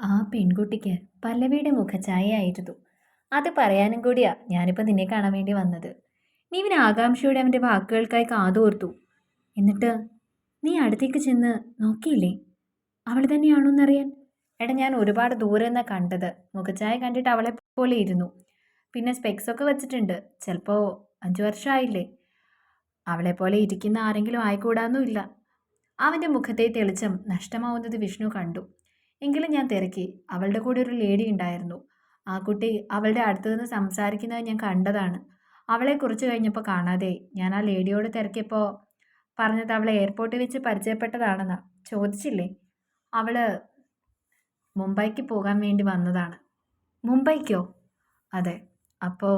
ആ പെൺകുട്ടിക്ക് പല്ലവിയുടെ മുഖഛായയായിരുന്നു. അത് പറയാനും കൂടിയാ ഞാനിപ്പോൾ നിന്നെ കാണാൻ വേണ്ടി വന്നത്. നീ ഇവൻ ആകാംക്ഷയോടെ അവന്റെ വാക്കുകൾക്കായി കാതോർത്തു. എന്നിട്ട് നീ അടുത്തേക്ക് ചെന്ന് നോക്കിയില്ലേ? അവൾ തന്നെയാണോന്നറിയാൻ? എടാ ഞാൻ ഒരുപാട് ദൂരെ നിന്നാ കണ്ടത്. മുഖഛായ കണ്ടിട്ട് അവളെ പോലെ ഇരുന്നു. പിന്നെ സ്പെക്സൊക്കെ വെച്ചിട്ടുണ്ട്. ചിലപ്പോൾ അഞ്ചു വർഷമായില്ലേ അവളെ പോലെ ഇരിക്കുന്ന ആരെങ്കിലും ആയിക്കൂടാന്നും ഇല്ല? അവന്റെ മുഖത്തെ തെളിച്ചം നഷ്ടമാവുന്നത് വിഷ്ണു കണ്ടു. എങ്കിലും ഞാൻ തിരക്കി. അവളുടെ കൂടെ ഒരു ലേഡി ഉണ്ടായിരുന്നു. ആ കുട്ടി അവളുടെ അടുത്ത് നിന്ന് സംസാരിക്കുന്നത് ഞാൻ കണ്ടതാണ്. അവളെ കുറിച്ച് കഴിഞ്ഞപ്പോൾ കാണാതെ ഞാൻ ആ ലേഡിയോട് തിരക്കിയപ്പോൾ പറഞ്ഞത് അവളെ എയർപോർട്ടിൽ വെച്ച് പരിചയപ്പെട്ടതാണെന്ന്. ചോദിച്ചില്ലേ? അവൾ മുംബൈക്ക് പോകാൻ വേണ്ടി വന്നതാണ്. മുംബൈക്കോ? അതെ. അപ്പോൾ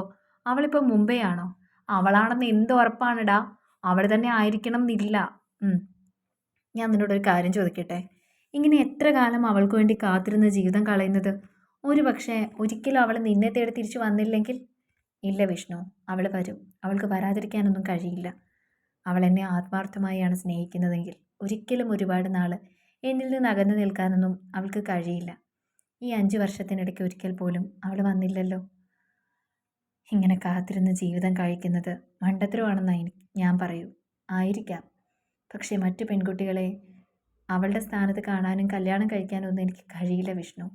അവളിപ്പോൾ മുംബൈ ആണോ അവളാണെന്ന് എന്ത് ഉറപ്പാണിടാ അവൾ തന്നെ ആയിരിക്കണം എന്നില്ല. ഞാൻ നിന്നോടൊരു കാര്യം ചോദിക്കട്ടെ? ഇങ്ങനെ എത്ര കാലം അവൾക്ക് വേണ്ടി കാത്തിരുന്ന് ജീവിതം കളയുന്നത്? ഒരു പക്ഷേ ഒരിക്കലും അവൾ നിന്നെ തേടി തിരിച്ചു വന്നില്ലെങ്കിൽ? ഇല്ല വിഷ്ണു അവൾ വരും. അവൾക്ക് വരാതിരിക്കാനൊന്നും കഴിയില്ല. അവൾ എന്നെ ആത്മാർത്ഥമായാണ് സ്നേഹിക്കുന്നതെങ്കിൽ ഒരിക്കലും ഒരുപാട് നാൾ എന്നിൽ നിന്ന് അകന്നു നിൽക്കാനൊന്നും അവൾക്ക് കഴിയില്ല. ഈ അഞ്ച് വർഷത്തിനിടയ്ക്ക് ഒരിക്കൽ പോലും അവൾ വന്നില്ലല്ലോ. ഇങ്ങനെ കാത്തിരുന്ന് ജീവിതം കഴിക്കുന്നത് മണ്ടത്തരമാണെന്നായി ഞാൻ പറയൂ. ആയിരിക്കാം. പക്ഷേ മറ്റു പെൺകുട്ടികളെ അവളുടെ സ്ഥാനത്ത് കാണാനും കല്യാണം കഴിക്കാനും ഒന്നും എനിക്ക് കഴിയില്ല വിഷ്ണു.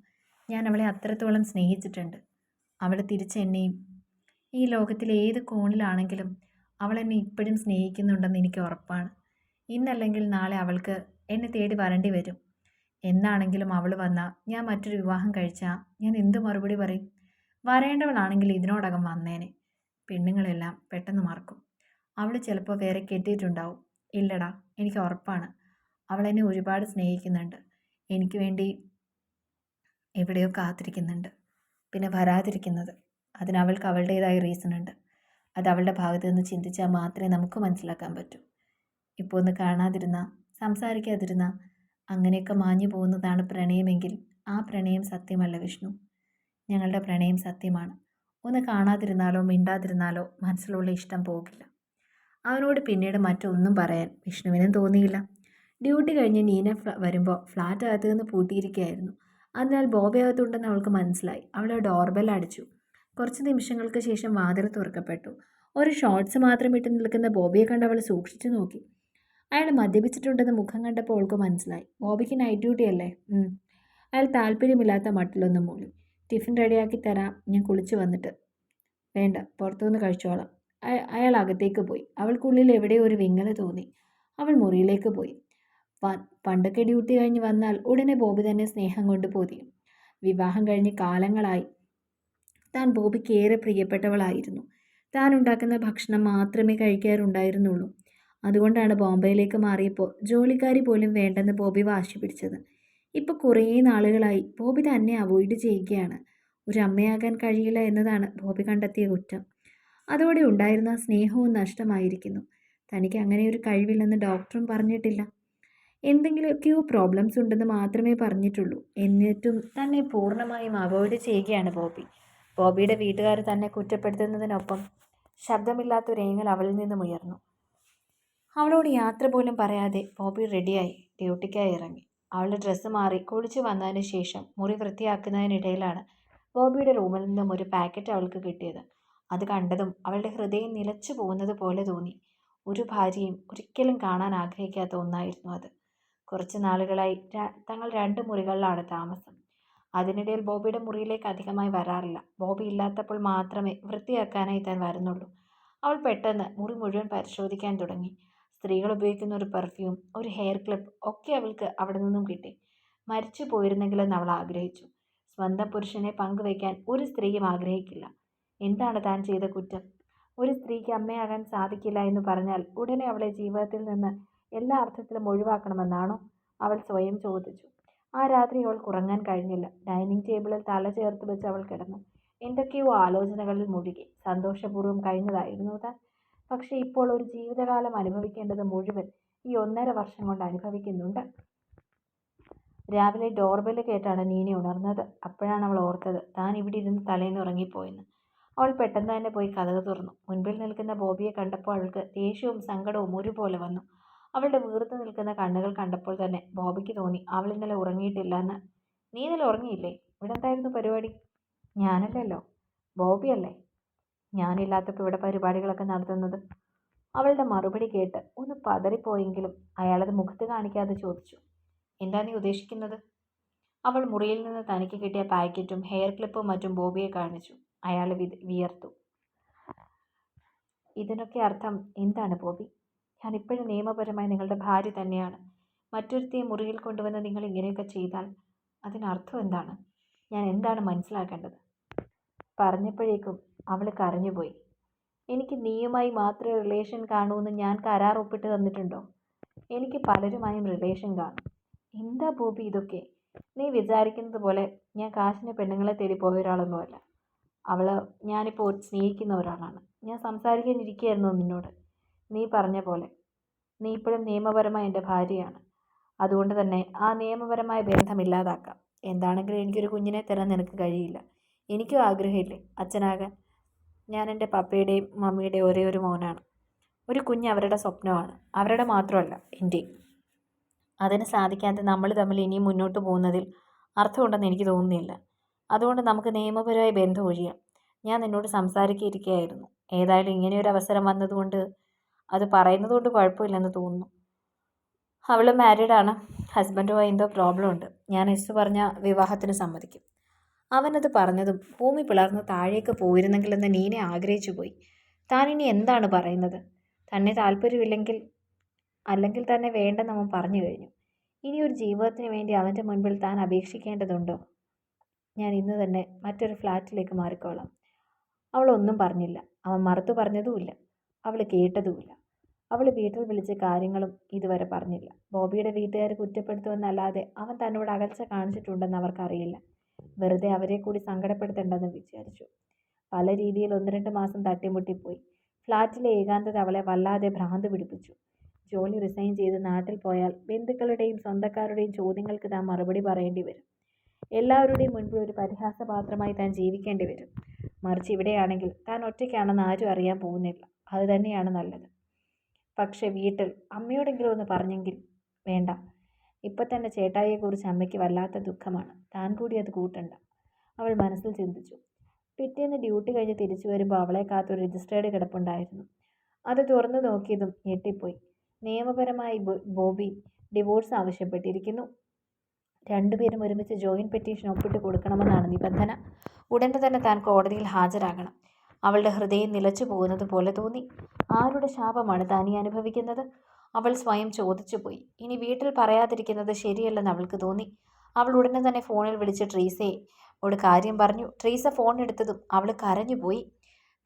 ഞാൻ അവളെ അത്രത്തോളം സ്നേഹിച്ചിട്ടുണ്ട്. അവൾ തിരിച്ചെന്നെയും ഈ ലോകത്തിലെ ഏത് കോണിലാണെങ്കിലും അവൾ എന്നെ ഇപ്പോഴും സ്നേഹിക്കുന്നുണ്ടെന്ന് എനിക്ക് ഉറപ്പാണ്. ഇന്നല്ലെങ്കിൽ നാളെ അവൾക്ക് എന്നെ തേടി വരേണ്ടി വരും. എന്നാണെങ്കിലും അവൾ വന്നാൽ ഞാൻ മറ്റൊരു വിവാഹം കഴിച്ചാൽ ഞാൻ എന്ത് മറുപടി പറയും? വരേണ്ടവളാണെങ്കിൽ ഇതിനോടകം വന്നേനെ. പെണ്ണുങ്ങളെല്ലാം പെട്ടെന്ന് മറക്കും. അവൾ ചിലപ്പോൾ വേറെ കെട്ടിയിട്ടുണ്ടാവും. ഇല്ലടാ എനിക്ക് ഉറപ്പാണ്. അവൾ എന്നെ ഒരുപാട് സ്നേഹിക്കുന്നുണ്ട്. എനിക്ക് വേണ്ടി എവിടെയോ കാത്തിരിക്കുന്നുണ്ട്. പിന്നെ വരാതിരിക്കുന്നത്. അതിന് അവൾക്ക് അവളുടേതായ റീസൺ ഉണ്ട്. അത് അവളുടെ ഭാഗത്ത് നിന്ന് ചിന്തിച്ചാൽ മാത്രമേ നമുക്ക് മനസ്സിലാക്കാൻ പറ്റൂ. ഇപ്പോൾ ഒന്ന് കാണാതിരുന്ന സംസാരിക്കാതിരുന്ന അങ്ങനെയൊക്കെ മാഞ്ഞു പോകുന്നതാണ് പ്രണയമെങ്കിൽ ആ പ്രണയം സത്യമല്ല വിഷ്ണു. ഞങ്ങളുടെ പ്രണയം സത്യമാണ്. ഒന്ന് കാണാതിരുന്നാലോ മിണ്ടാതിരുന്നാലോ മനസ്സിലുള്ള ഇഷ്ടം പോകില്ല. അവനോട് പിന്നീട് മറ്റൊന്നും പറയാൻ വിഷ്ണുവിനും തോന്നിയില്ല. ഡ്യൂട്ടി കഴിഞ്ഞ് നീന വരുമ്പോൾ ഫ്ലാറ്റ് അകത്ത് നിന്ന് പൂട്ടിയിരിക്കുകയായിരുന്നു. അതിനാൽ ബോബി അകത്തുണ്ടെന്ന് അവൾക്ക് മനസ്സിലായി. അവൾ ഡോർബെൽ അടിച്ചു. കുറച്ച് നിമിഷങ്ങൾക്ക് ശേഷം വാതിൽ തുറക്കപ്പെട്ടു. ഒരു ഷോർട്സ് മാത്രം ഇട്ട് നിൽക്കുന്ന ബോബിയെ കണ്ട് അവൾ സൂക്ഷിച്ചു നോക്കി. അയാൾ മദ്യപിച്ചിട്ടുണ്ടെന്ന് മുഖം കണ്ടപ്പോൾ അവൾക്ക് മനസ്സിലായി. ബോബിക്ക് നൈറ്റ് ഡ്യൂട്ടി അല്ലേ? അയാൾ താല്പര്യമില്ലാത്ത മട്ടിലൊന്നും മൂളി. ടിഫിൻ റെഡിയാക്കി തരാം. ഞാൻ കുളിച്ച് വന്നിട്ട്. വേണ്ട പുറത്തുനിന്ന് കഴിച്ചോളാം. അയാൾ അകത്തേക്ക് പോയി. അവൾക്കുള്ളിൽ എവിടെയോ ഒരു വിങ്ങല തോന്നി. അവൾ മുറിയിലേക്ക് പോയി. പണ്ടൊക്കെ ഡ്യൂട്ടി കഴിഞ്ഞ് വന്നാൽ ഉടനെ ബോബി തന്നെ സ്നേഹം കൊണ്ട് പോതിയും. വിവാഹം കഴിഞ്ഞ് കാലങ്ങളായി താൻ ബോബിക്ക് ഏറെ പ്രിയപ്പെട്ടവളായിരുന്നു. താൻ ഉണ്ടാക്കുന്ന ഭക്ഷണം മാത്രമേ കഴിക്കാറുണ്ടായിരുന്നുള്ളൂ. അതുകൊണ്ടാണ് ബോംബെയിലേക്ക് മാറിയപ്പോൾ ജോലിക്കാരി പോലും വേണ്ടെന്ന് ബോബി വാശി പിടിച്ചത്. ഇപ്പോൾ കുറേ നാളുകളായി ബോബി തന്നെ അവോയ്ഡ് ചെയ്യുകയാണ്. ഒരു അമ്മയാകാൻ കഴിയില്ല എന്നതാണ് ബോബി കണ്ടെത്തിയ കുറ്റം. അതോടെ ഉണ്ടായിരുന്ന സ്നേഹവും നഷ്ടമായിരിക്കുന്നു. തനിക്ക് അങ്ങനെ ഒരു കഴിവില്ലെന്ന് ഡോക്ടറും പറഞ്ഞിട്ടില്ല. എന്തെങ്കിലുമൊക്കെയോ പ്രോബ്ലംസ് ഉണ്ടെന്ന് മാത്രമേ പറഞ്ഞിട്ടുള്ളൂ. എന്നിട്ടും തന്നെ പൂർണമായും അവോയ്ഡ് ചെയ്യുകയാണ് ബോബി. ബോബിയുടെ വീട്ടുകാർ തന്നെ കുറ്റപ്പെടുത്തുന്നതിനൊപ്പം ശബ്ദമില്ലാത്തൊരേങ്ങൽ അവളിൽ നിന്നും ഉയർന്നു. അവളോട് യാത്ര പോലും പറയാതെ ബോബി റെഡിയായി ഡ്യൂട്ടിക്കായി ഇറങ്ങി. അവളുടെ ഡ്രസ്സ് മാറി കുളിച്ചു വന്നതിന് ശേഷം മുറി വൃത്തിയാക്കുന്നതിനിടയിലാണ് ബോബിയുടെ റൂമിൽ നിന്നും ഒരു പാക്കറ്റ് അവൾക്ക് കിട്ടിയത്. അത് കണ്ടതും അവളുടെ ഹൃദയം നിലച്ചു പോകുന്നത് പോലെ തോന്നി. ഒരു ഭാര്യയും ഒരിക്കലും കാണാൻ ആഗ്രഹിക്കാത്ത ഒന്നായിരുന്നു അത്. കുറച്ച് നാളുകളായി തങ്ങൾ രണ്ട് മുറികളിലാണ് താമസം. അതിനിടയിൽ ബോബിയുടെ മുറിയിലേക്ക് അധികമായി വരാറില്ല. ബോബി ഇല്ലാത്തപ്പോൾ മാത്രമേ വൃത്തിയാക്കാനായി താൻ വരുന്നുള്ളൂ. അവൾ പെട്ടെന്ന് മുറി മുഴുവൻ പരിശോധിക്കാൻ തുടങ്ങി. സ്ത്രീകൾ ഉപയോഗിക്കുന്ന ഒരു പെർഫ്യൂം ഒരു ഹെയർ ക്ലിപ്പ് ഒക്കെ അവൾക്ക് അവിടെ നിന്നും കിട്ടി. മരിച്ചു പോയിരുന്നെങ്കിലെന്ന് അവൾ ആഗ്രഹിച്ചു. സ്വന്തം പുരുഷനെ പങ്കുവയ്ക്കാൻ ഒരു സ്ത്രീയും ആഗ്രഹിക്കില്ല. എന്താണ് താൻ ചെയ്ത കുറ്റം? ഒരു സ്ത്രീക്ക് അമ്മയാകാൻ സാധിക്കില്ല എന്ന് പറഞ്ഞാൽ ഉടനെ അവളെ ജീവിതത്തിൽ നിന്ന് എല്ലാ അർത്ഥത്തിലും ഒഴിവാക്കണമെന്നാണോ അവൾ സ്വയം ചോദിച്ചു. ആ രാത്രി അവൾക്ക് ഉറങ്ങാൻ കഴിഞ്ഞില്ല. ഡൈനിങ് ടേബിളിൽ തല ചേർത്ത് വെച്ച് അവൾ കിടന്നു. എന്തൊക്കെയോ ആലോചനകളിൽ മുഴുകി. സന്തോഷപൂർവം കഴിഞ്ഞതായിരുന്നു താൻ. പക്ഷേ ഇപ്പോൾ ഒരു ജീവിതകാലം അനുഭവിക്കേണ്ടത് മുഴുവൻ ഈ ഒന്നര വർഷം കൊണ്ട് അനുഭവിക്കുന്നുണ്ട്. രാവിലെ ഡോർബെൽ കേട്ടാണ് നീനെ ഉണർന്നത്. അപ്പോഴാണ് അവൾ ഓർത്തത് താൻ ഇവിടെ ഇരുന്ന് തലേന്ന് ഉറങ്ങിപ്പോയെന്ന്. അവൾ പെട്ടെന്ന് തന്നെ പോയി കഥക തുറന്നു. മുൻപിൽ നിൽക്കുന്ന ബോബിയെ കണ്ടപ്പോൾ അവൾക്ക് ദേഷ്യവും സങ്കടവും ഒരുപോലെ വന്നു. അവളുടെ വീർത്ത് നിൽക്കുന്ന കണ്ണുകൾ കണ്ടപ്പോൾ തന്നെ ബോബിക്ക് തോന്നി അവൾ ഇന്നലെ ഉറങ്ങിയിട്ടില്ല എന്ന് നീ ഇന്നലെ ഉറങ്ങിയില്ലേ? ഇവിടെ എന്തായിരുന്നു പരിപാടി? ഞാനല്ലല്ലോ. ബോബിയല്ലേ ഞാനില്ലാത്തപ്പോൾ ഇവിടെ പരിപാടികളൊക്കെ നടത്തുന്നത്? അവളുടെ മറുപടി കേട്ട് ഒന്ന് പതറിപ്പോയെങ്കിലും അയാളത് മുഖത്ത് കാണിക്കാതെ ചോദിച്ചു എന്താ നീ ഉദ്ദേശിക്കുന്നത്? അവൾ മുറിയിൽ നിന്ന് തനിക്ക് കിട്ടിയ പാക്കറ്റും ഹെയർ ക്ലിപ്പും മറ്റും ബോബിയെ കാണിച്ചു. അയാൾ വിയർത്തു. ഇതിനൊക്കെ അർത്ഥം എന്താണ് ബോബി? ഞാൻ ഇപ്പോഴും നിയമപരമായി നിങ്ങളുടെ ഭാര്യ തന്നെയാണ്. മറ്റൊരുത്തിയെ മുറിയിൽ കൊണ്ടുവന്ന് നിങ്ങൾ ഇങ്ങനെയൊക്കെ ചെയ്താൽ അതിനർത്ഥം എന്താണ്? ഞാൻ എന്താണ് മനസ്സിലാക്കേണ്ടത്? പറഞ്ഞപ്പോഴേക്കും അവൾ കരഞ്ഞുപോയി. എനിക്ക് നീയുമായി മാത്രമേ റിലേഷൻ കാണൂന്ന് ഞാൻ കരാർ ഒപ്പിട്ട് തന്നിട്ടുണ്ടോ? എനിക്ക് പലരുമായും റിലേഷൻ കാണും. എന്താ ബോബി ഇതൊക്കെ? നീ വിചാരിക്കുന്നത് പോലെ ഞാൻ കാശിന് പെണ്ണുങ്ങളെ തേടി പോയ ഒരാളൊന്നുമല്ല. അവൾ ഞാനിപ്പോൾ സ്നേഹിക്കുന്ന ഒരാളാണ്. ഞാൻ സംസാരിക്കാനിരിക്കുകയായിരുന്നു നിന്നോട്. നീ പറഞ്ഞ പോലെ. നീ ഇപ്പോഴും നിയമപരമായി എന്റെ ഭാര്യയാണ്. അതുകൊണ്ട് തന്നെ ആ നിയമപരമായ ബന്ധം ഇല്ലാതാക്കാം. എന്താണെങ്കിലും എനിക്കൊരു കുഞ്ഞിനെ തരാൻ നിനക്ക് കഴിയില്ല. എനിക്കും ആഗ്രഹമില്ലേ? അച്ഛനാകാൻ. ഞാൻ എന്റെ പപ്പയുടെയും മമ്മിയുടെയും ഒരേ ഒരു മോനാണ്. ഒരു കുഞ്ഞ് അവരുടെ സ്വപ്നമാണ്. അവരുടെ മാത്രമല്ല എന്റെയും അതിന് സാധിക്കാതെ നമ്മൾ തമ്മിൽ ഇനിയും മുന്നോട്ട് പോകുന്നതിൽ അർത്ഥമുണ്ടെന്ന് എനിക്ക് തോന്നുന്നില്ല. അതുകൊണ്ട് നമുക്ക് നിയമപരമായ ബന്ധം ഒഴിയാം. ഞാൻ നിന്നോട് സംസാരിക്കിയിരിക്കുകയായിരുന്നു ഏതായാലും ഇങ്ങനെയൊരു അവസരം വന്നതുകൊണ്ട് അത് പറയുന്നത് കൊണ്ട് കുഴപ്പമില്ലെന്ന് തോന്നുന്നു. അവൾ മാരീഡാണ് ഹസ്ബൻഡുമായി എന്തോ പ്രോബ്ലം ഉണ്ട്. ഞാൻ എസ് പറഞ്ഞ വിവാഹത്തിന് സമ്മതിക്കും. അവനത് പറഞ്ഞതും ഭൂമി പിളർന്ന് താഴേക്ക് പോയിരുന്നെങ്കിൽ പോയിരുന്നെങ്കിലെന്ന് നീനെ ആഗ്രഹിച്ചു പോയി. താൻ ഇനി എന്താണ് പറയുന്നത്? തന്നെ താല്പര്യമില്ലെങ്കിൽ അല്ലെങ്കിൽ തന്നെ വേണ്ടെന്ന് അവൻ പറഞ്ഞു കഴിഞ്ഞു. ഇനി ഒരു ജീവിതത്തിന് വേണ്ടി അവന്റെ മുൻപിൽ താൻ അപേക്ഷിക്കേണ്ടതുണ്ടോ? ഞാൻ ഇന്ന് തന്നെ മറ്റൊരു ഫ്ലാറ്റിലേക്ക് മാറിക്കോളാം. അവളൊന്നും പറഞ്ഞില്ല. അവൻ മറുത്തു പറഞ്ഞതുമില്ല. അവൾ കേട്ടതുമില്ല. അവൾ വീട്ടിൽ വിളിച്ച കാര്യങ്ങളും ഇതുവരെ പറഞ്ഞില്ല. ബോബിയുടെ വീട്ടുകാർ കുറ്റപ്പെടുത്തുമെന്നല്ലാതെ അവൻ തന്നോട് അകൽച്ച കാണിച്ചിട്ടുണ്ടെന്ന് അവർക്കറിയില്ല. വെറുതെ അവരെ കൂടി സങ്കടപ്പെടുത്തേണ്ടെന്ന് വിചാരിച്ചു. പല രീതിയിൽ ഒന്ന് രണ്ട് മാസം തട്ടിമുട്ടിപ്പോയി. ഫ്ലാറ്റിലെ ഏകാന്തത അവളെ വല്ലാതെ ഭ്രാന്ത് പിടിപ്പിച്ചു. ജോലി റിസൈൻ ചെയ്ത് നാട്ടിൽ പോയാൽ ബന്ധുക്കളുടെയും സ്വന്തക്കാരുടെയും ചോദ്യങ്ങൾക്ക് താൻ മറുപടി പറയേണ്ടി വരും. എല്ലാവരുടെയും മുൻപിൽ ഒരു പരിഹാസപാത്രമായി താൻ ജീവിക്കേണ്ടി വരും. മറിച്ച് ഇവിടെയാണെങ്കിൽ താൻ ഒറ്റയ്ക്കാണെന്ന് ആരും അറിയാൻ പോകുന്നില്ല. അത് തന്നെയാണ് നല്ലത്. പക്ഷെ വീട്ടിൽ അമ്മയോടെങ്കിലും ഒന്ന് പറഞ്ഞെങ്കിൽ വേണ്ട. ഇപ്പം തന്നെ ചേട്ടായിയെക്കുറിച്ച് അമ്മയ്ക്ക് വല്ലാത്ത ദുഃഖമാണ്. താൻ കൂടി അത് കൂട്ടണ്ട. അവൾ മനസ്സിൽ ചിന്തിച്ചു. പിറ്റേന്ന് ഡ്യൂട്ടി കഴിഞ്ഞ് തിരിച്ചു വരുമ്പോൾ അവളെ കാത്തൊരു രജിസ്റ്റേർഡ് കിടപ്പുണ്ടായിരുന്നു. അത് തുറന്നു നോക്കിയതും ഞെട്ടിപ്പോയി. നിയമപരമായി ബോബി ഡിവോഴ്സ് ആവശ്യപ്പെട്ടിരിക്കുന്നു. രണ്ടുപേരും ഒരുമിച്ച് ജോയിന്റ് പെറ്റീഷൻ ഒപ്പിട്ട് കൊടുക്കണമെന്നാണ് നിബന്ധന. ഉടനെ തന്നെ താൻ കോടതിയിൽ ഹാജരാകണം. അവളുടെ ഹൃദയം നിലച്ചു പോകുന്നത് പോലെ തോന്നി. ആരുടെ ശാപമാണ് ദാനി അനുഭവിക്കുന്നത്? അവൾ സ്വയം ചോദിച്ചുപോയി. ഇനി വീട്ടിൽ പറയാതിരിക്കുന്നത് ശരിയല്ലെന്ന് അവൾക്ക് തോന്നി. അവൾ ഉടനെ തന്നെ ഫോണിൽ വിളിച്ച് ട്രീസയെ ഓട് കാര്യം പറഞ്ഞു. ട്രീസ ഫോൺ എടുത്തതും അവൾ കരഞ്ഞുപോയി.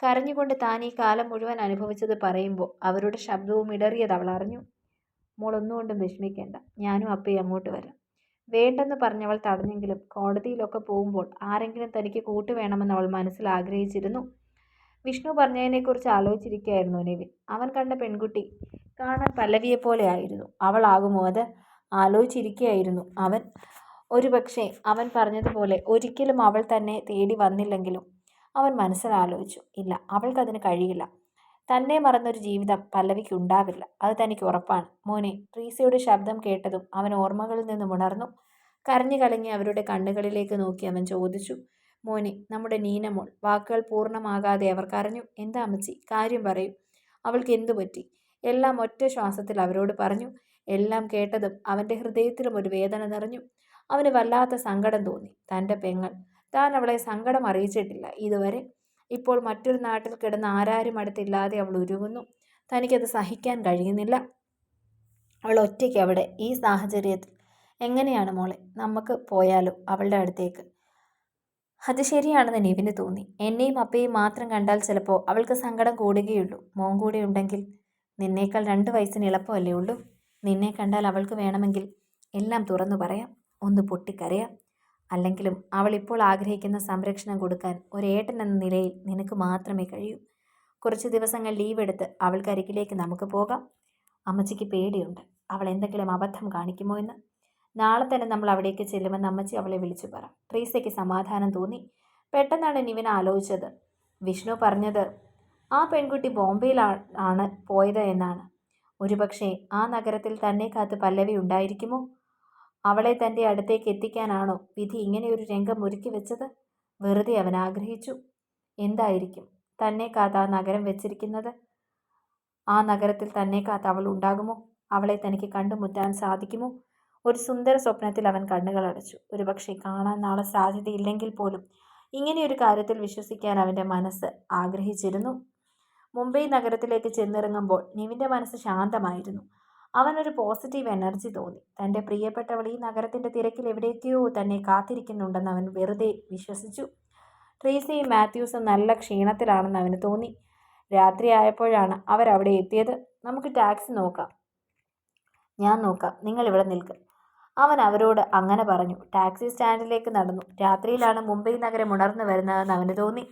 കരഞ്ഞുകൊണ്ട് താൻ ഈ കാലം മുഴുവൻ അനുഭവിച്ചത് പറയുമ്പോൾ അവരുടെ ശബ്ദവും ഇടറിയത് അവൾ അറിഞ്ഞു. മോൾ ഒന്നുകൊണ്ടും വിഷമിക്കേണ്ട. ഞാനും അപ്പേ അങ്ങോട്ട് വരാം. വേണ്ടെന്ന് പറഞ്ഞവൾ തടഞ്ഞെങ്കിലും കോടതിയിലൊക്കെ പോകുമ്പോൾ ആരെങ്കിലും തനിക്ക് കൂട്ടുവേണമെന്ന് അവൾ മനസ്സിൽ ആഗ്രഹിച്ചിരുന്നു. വിഷ്ണു പറഞ്ഞതിനെക്കുറിച്ച് ആലോചിച്ചിരിക്കുകയായിരുന്നു നിവിൻ. അവൻ കണ്ട പെൺകുട്ടി കാണാൻ പല്ലവിയെപ്പോലെ ആയിരുന്നു അവളാകുമോ അത്? ആലോചിച്ചിരിക്കുകയായിരുന്നു അവൻ. ഒരുപക്ഷെ അവൻ പറഞ്ഞതുപോലെ ഒരിക്കലും അവൾ തന്നെ തേടി വന്നില്ലെങ്കിലും അവൻ മനസ്സിലാലോചിച്ചു. ഇല്ല അവൾക്കതിന് കഴിയില്ല. തന്നെ മറന്നൊരു ജീവിതം പല്ലവിക്ക് ഉണ്ടാവില്ല അത് തനിക്ക് ഉറപ്പാണ്. മോനെ ട്രീസയുടെ ശബ്ദം കേട്ടതും അവൻ ഓർമ്മകളിൽ നിന്ന് ഉണർന്നു. കരഞ്ഞു കലങ്ങി അവരുടെ കണ്ണുകളിലേക്ക് നോക്കി അവൻ ചോദിച്ചു മോനെ നമ്മുടെ നീനമോൾ വാക്കുകൾ പൂർണമാകാതെ അവർ കരഞ്ഞു എന്താ അമ്മച്ചി? കാര്യം പറയൂ. അവൾക്ക് എന്തു പറ്റി? എല്ലാം ഒറ്റ ശ്വാസത്തിൽ അവരോട് പറഞ്ഞു. എല്ലാം കേട്ടതും അവന്റെ ഹൃദയത്തിലും ഒരു വേദന നിറഞ്ഞു. അവന് വല്ലാത്ത സങ്കടം തോന്നി. തന്റെ പെങ്ങൾ താൻ അവളെ സങ്കടം അറിയിച്ചിട്ടില്ല ഇതുവരെ. ഇപ്പോൾ മറ്റൊരു നാട്ടിൽ കിടന്ന് ആരാരും അടുത്തില്ലാതെ അവൾ ഉരുകുന്നു. തനിക്കത് സഹിക്കാൻ കഴിയുന്നില്ല. അവൾ ഒറ്റയ്ക്ക് അവിടെ ഈ സാഹചര്യത്തിൽ. എങ്ങനെയാണ് മോളെ? നമുക്ക് പോയാലോ അവളുടെ അടുത്തേക്ക്? അത് ശരിയാണെന്ന് നിവിന് തോന്നി. എന്നെയും അപ്പയും മാത്രം കണ്ടാൽ ചിലപ്പോൾ അവൾക്ക് സങ്കടം കൂടുകയുള്ളൂ. മോൻ കൂടെ ഉണ്ടെങ്കിൽ നിന്നേക്കാൾ രണ്ട് വയസ്സിന് എളുപ്പമല്ലേ ഉള്ളൂ? നിന്നെ കണ്ടാൽ അവൾക്ക് വേണമെങ്കിൽ എല്ലാം തുറന്നു പറയാം. ഒന്ന് പൊട്ടിക്കരയാം. അല്ലെങ്കിലും അവൾ ഇപ്പോൾ ആഗ്രഹിക്കുന്ന സംരക്ഷണം കൊടുക്കാൻ ഒരേട്ടൻ എന്ന നിലയിൽ നിനക്ക് മാത്രമേ കഴിയൂ. കുറച്ച് ദിവസങ്ങൾ ലീവ് എടുത്ത് അവൾക്ക് അരികിലേക്ക് നമുക്ക് പോകാം. അമ്മച്ചിക്ക് പേടിയുണ്ട്. അവൾ എന്തെങ്കിലും അബദ്ധം കാണിക്കുമോ എന്ന്? നാളെ തന്നെ നമ്മൾ അവിടേക്ക് ചെല്ലുമെന്ന് അമ്മച്ചി അവളെ വിളിച്ചു പറ. ട്രീസയ്ക്ക് സമാധാനം തോന്നി. പെട്ടെന്നാണ് നിവിൻ ആലോചിച്ചത്. വിഷ്ണു പറഞ്ഞത് ആ പെൺകുട്ടി ബോംബെയിലാണ് പോയത് എന്നാണ്. ഒരുപക്ഷെ ആ നഗരത്തിൽ തന്നെ കാത്ത് പല്ലവി ഉണ്ടായിരിക്കുമോ? അവളെ തന്റെ അടുത്തേക്ക് എത്തിക്കാനാണോ വിധി ഇങ്ങനെയൊരു രംഗം ഒരുക്കി വെച്ചത്? വെറുതെ അവൻ ആഗ്രഹിച്ചു. എന്തായിരിക്കും? തന്നെ കാത്ത് ആ നഗരം വെച്ചിരിക്കുന്നത്? ആ നഗരത്തിൽ തന്നെ കാത്ത് അവൾ ഉണ്ടാകുമോ? അവളെ തനിക്ക് കണ്ടുമുറ്റാൻ സാധിക്കുമോ? ഒരു സുന്ദര സ്വപ്നത്തിൽ അവൻ കണ്ണുകൾ അടച്ചു. ഒരുപക്ഷെ കാണാൻ നാളെ സാധ്യതയില്ലെങ്കിൽ പോലും. ഇങ്ങനെയൊരു കാര്യത്തിൽ വിശ്വസിക്കാൻ അവന്റെ മനസ്സ് ആഗ്രഹിച്ചിരുന്നു. മുംബൈ നഗരത്തിലേക്ക് ചെന്നിറങ്ങുമ്പോൾ നിവിന്റെ മനസ്സ് ശാന്തമായിരുന്നു. അവനൊരു പോസിറ്റീവ് എനർജി തോന്നി. തന്റെ പ്രിയപ്പെട്ടവൾ ഈ നഗരത്തിന്റെ തിരക്കിൽ എവിടേക്കോ തന്നെ കാത്തിരിക്കുന്നുണ്ടെന്ന് അവൻ വെറുതെ വിശ്വസിച്ചു. ട്രീസയും മാത്യൂസും നല്ല ക്ഷീണത്തിലാണെന്ന് അവന് തോന്നി. രാത്രി രാത്രിയായപ്പോഴാണ് അവരവിടെ എത്തിയത്. നമുക്ക് ടാക്സി നോക്കാം. ഞാൻ നോക്കാം. നിങ്ങൾ ഇവിടെ നിൽക്ക്. അവൻ അവരോട് അങ്ങനെ പറഞ്ഞു. ടാക്സി സ്റ്റാൻഡിലേക്ക് നടന്നു. രാത്രിയിലാണ് മുംബൈ നഗരം ഉണർന്നു വരുന്നതെന്ന് അവന് തോന്നി.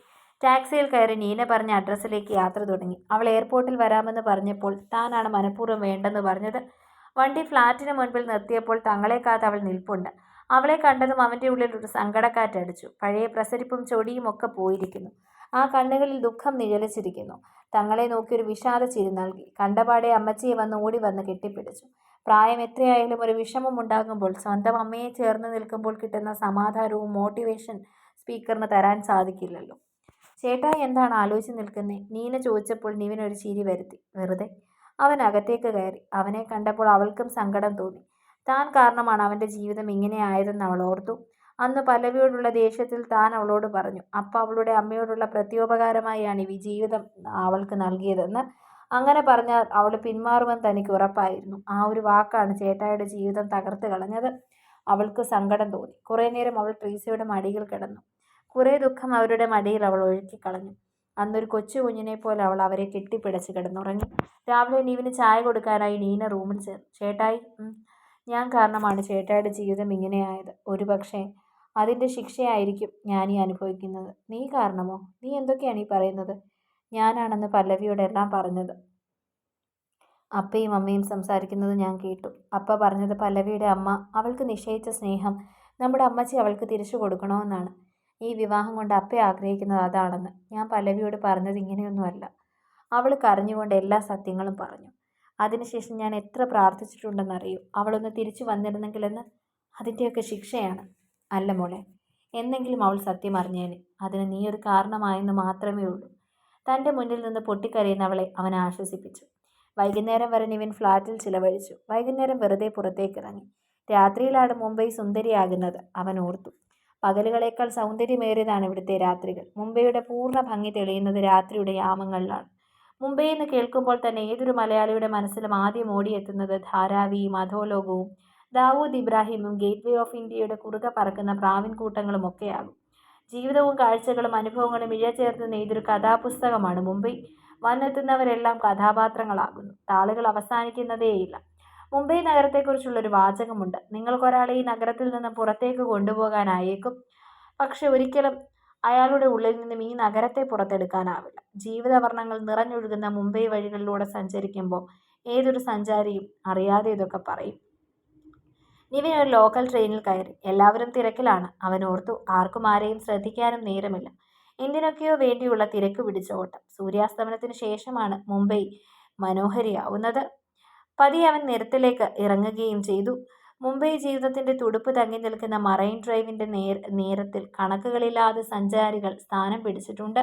ടാക്സിയിൽ കയറി നീന പറഞ്ഞ അഡ്രസ്സിലേക്ക് യാത്ര തുടങ്ങി. അവൾ എയർപോർട്ടിൽ വരാമെന്ന് പറഞ്ഞപ്പോൾ താനാണ് മനഃപൂർവം വേണ്ടെന്ന് പറഞ്ഞത്. വണ്ടി ഫ്ലാറ്റിന് മുൻപിൽ നിർത്തിയപ്പോൾ തങ്ങളെ കാത്ത് അവൾ നിൽപ്പുണ്ട്. അവളെ കണ്ടതും അവന്റെ ഉള്ളിൽ ഒരു സങ്കടക്കാറ്റടിച്ചു പഴയ പ്രസരിപ്പും ചൊടിയും ഒക്കെ പോയിരിക്കുന്നു. ആ കണ്ണുകളിൽ ദുഃഖം നിഴലിച്ചിരിക്കുന്നു. തങ്ങളെ നോക്കി ഒരു വിഷാദ ചിരി നൽകി. കണ്ടപാടെ അമ്മച്ചിയെ വന്ന് ഓടി വന്ന് കെട്ടിപ്പിടിച്ചു. പ്രായം എത്രയായാലും ഒരു വിഷമം ഉണ്ടാകുമ്പോൾ സ്വന്തം അമ്മയെ ചേർന്ന് നിൽക്കുമ്പോൾ കിട്ടുന്ന സമാധാനവും മോട്ടിവേഷൻ സ്പീക്കറിന് തരാൻ സാധിക്കില്ലല്ലോ. ചേട്ടാ എന്താണ് ആലോചിച്ച് നിൽക്കുന്നത് നീന ചോദിച്ചപ്പോൾ നിവിൻ ഒരു ചിരി വരുത്തി. വെറുതെ. അവൻ അകത്തേക്ക് കയറി. അവനെ കണ്ടപ്പോൾ അവൾക്കും സങ്കടം തോന്നി. താൻ കാരണമാണ് അവന്റെ ജീവിതം ഇങ്ങനെ ആയതെന്ന് അവൾ ഓർത്തു. അന്ന് പലവിയോടുള്ള ദേഷ്യത്തിൽ താൻ അവളോട് പറഞ്ഞു അപ്പം അവളുടെ അമ്മയോടുള്ള പ്രത്യോപകാരമായാണ് ഈ ജീവിതം അവൾക്ക് നൽകിയതെന്ന് അങ്ങനെ പറഞ്ഞാൽ അവൾ പിന്മാറുമെന്ന് തനിക്ക് ഉറപ്പായിരുന്നു. ആ ഒരു വാക്കാണ് ചേട്ടായുടെ ജീവിതം തകർത്ത് കളഞ്ഞത്. അവൾക്ക് സങ്കടം തോന്നി. കുറേ നേരം അവൾ ട്രീസയുടെ മടിയിൽ കിടന്നു. കുറേ ദുഃഖം അവരുടെ മടിയിൽ അവൾ ഒഴുക്കിക്കളഞ്ഞു. അന്നൊരു കൊച്ചു കുഞ്ഞിനെ പോലെ അവൾ അവരെ കെട്ടിപ്പിടച്ച് കിടന്നുറങ്ങി. രാവിലെ നീവിന് ചായ കൊടുക്കാനായി നീന റൂമിൽ ചേർന്നു ചേട്ടായി ഞാൻ കാരണമാണ് ചേട്ടായുടെ ജീവിതം ഇങ്ങനെയായത്. ഒരു പക്ഷേ അതിന്റെ ശിക്ഷയായിരിക്കും ഞാൻ അനുഭവിക്കുന്നത്. നീ കാരണമോ? നീ എന്തൊക്കെയാണ് ഈ പറയുന്നത്? ഞാനാണെന്ന് പല്ലവിയോടെല്ലാം പറഞ്ഞത്. അപ്പയും അമ്മയും സംസാരിക്കുന്നത് ഞാൻ കേട്ടു. അപ്പ പറഞ്ഞത് പല്ലവിയുടെ അമ്മ അവൾക്ക് നിശ്ചയിച്ച സ്നേഹം നമ്മുടെ അമ്മച്ചി അവൾക്ക് തിരിച്ചു കൊടുക്കണമെന്നാണ്. ഈ വിവാഹം കൊണ്ട് അപ്പ ആഗ്രഹിക്കുന്നത് അതാണെന്ന് ഞാൻ പല്ലവിയോട് പറഞ്ഞത് ഇങ്ങനെയൊന്നുമല്ല. അവൾ കരഞ്ഞുകൊണ്ട് എല്ലാ സത്യങ്ങളും പറഞ്ഞു. അതിനുശേഷം ഞാൻ എത്ര പ്രാർത്ഥിച്ചിട്ടുണ്ടെന്നറിയൂ. അവളൊന്ന് തിരിച്ചു വന്നിരുന്നെങ്കിലെന്ന്? അതിന്റെയൊക്കെ ശിക്ഷയാണ്. അല്ല മോളെ എന്നെങ്കിലും അവൾ സത്യം അറിഞ്ഞേനെ. അതിന് നീ ഒരു കാരണമായെന്ന് മാത്രമേ ഉള്ളൂ. തന്റെ മുന്നിൽ നിന്ന് പൊട്ടിക്കരയുന്നവളെ അവൻ ആശ്വസിപ്പിച്ചു. വൈകുന്നേരം വരെ നിവിൻ ഫ്ലാറ്റിൽ ചിലവഴിച്ചു. വൈകുന്നേരം വെറുതെ പുറത്തേക്കിറങ്ങി. രാത്രിയിലാണ് മുംബൈ സുന്ദരിയാകുന്നത് അവൻ ഓർത്തു. പകലുകളേക്കാൾ സൗന്ദര്യമേറിയതാണ് ഇവിടുത്തെ രാത്രികൾ. മുംബൈയുടെ പൂർണ ഭംഗി തെളിയുന്നത് രാത്രിയുടെ യാമങ്ങളിലാണ്. മുംബൈ എന്ന് കേൾക്കുമ്പോൾ തന്നെ ഏതൊരു മലയാളിയുടെ മനസ്സിലും ആദ്യം ഓടിയെത്തുന്നത് ധാരാവിയും അധോലോകവും ദാവൂദ് ഇബ്രാഹിമും ഗേറ്റ്വേ ഓഫ് ഇന്ത്യയുടെ കുറുകെ പറക്കുന്ന പ്രാവിൻകൂട്ടങ്ങളും ഒക്കെയാകും ജീവിതവും കാഴ്ചകളും അനുഭവങ്ങളും ഇഴചേർത്ത് നെയ്തൊരു കഥാപുസ്തകമാണ് മുംബൈ. വന്നെത്തുന്നവരെല്ലാം കഥാപാത്രങ്ങളാകുന്നു. താളുകൾ അവസാനിക്കുന്നതേയില്ല. മുംബൈ നഗരത്തെക്കുറിച്ചുള്ളൊരു വാചകമുണ്ട്. നിങ്ങൾക്കൊരാളെ ഈ നഗരത്തിൽ നിന്ന് പുറത്തേക്ക് കൊണ്ടുപോകാനായേക്കും. പക്ഷെ ഒരിക്കലും അയാളുടെ ഉള്ളിൽ നിന്നും ഈ നഗരത്തെ പുറത്തെടുക്കാനാവില്ല. ജീവിതവർണങ്ങൾ നിറഞ്ഞൊഴുകുന്ന മുംബൈ വഴികളിലൂടെ സഞ്ചരിക്കുമ്പോൾ ഏതൊരു സഞ്ചാരിയും അറിയാതെ ഇതൊക്കെ പറയും. നിവിൻ ഒരു ലോക്കൽ ട്രെയിനിൽ കയറി. എല്ലാവരും തിരക്കിലാണ്. അവൻ ഓർത്തു ആർക്കും ആരെയും ശ്രദ്ധിക്കാനും നേരമില്ല. എന്തിനൊക്കെയോ വേണ്ടിയുള്ള തിരക്ക് പിടിച്ച ഓട്ടം. സൂര്യാസ്തമനത്തിന് ശേഷമാണ് മുംബൈ മനോഹരിയാവുന്നത്. പതിയെ അവൻ നിരത്തിലേക്ക് ഇറങ്ങുകയും ചെയ്തു. മുംബൈ ജീവിതത്തിന്റെ തുടുപ്പ് തങ്ങി നിൽക്കുന്ന മറൈൻ ഡ്രൈവിന്റെ നേർ നേരത്തിൽ കണക്കുകളില്ലാതെ സഞ്ചാരികൾ സ്ഥാനം പിടിച്ചിട്ടുണ്ട്.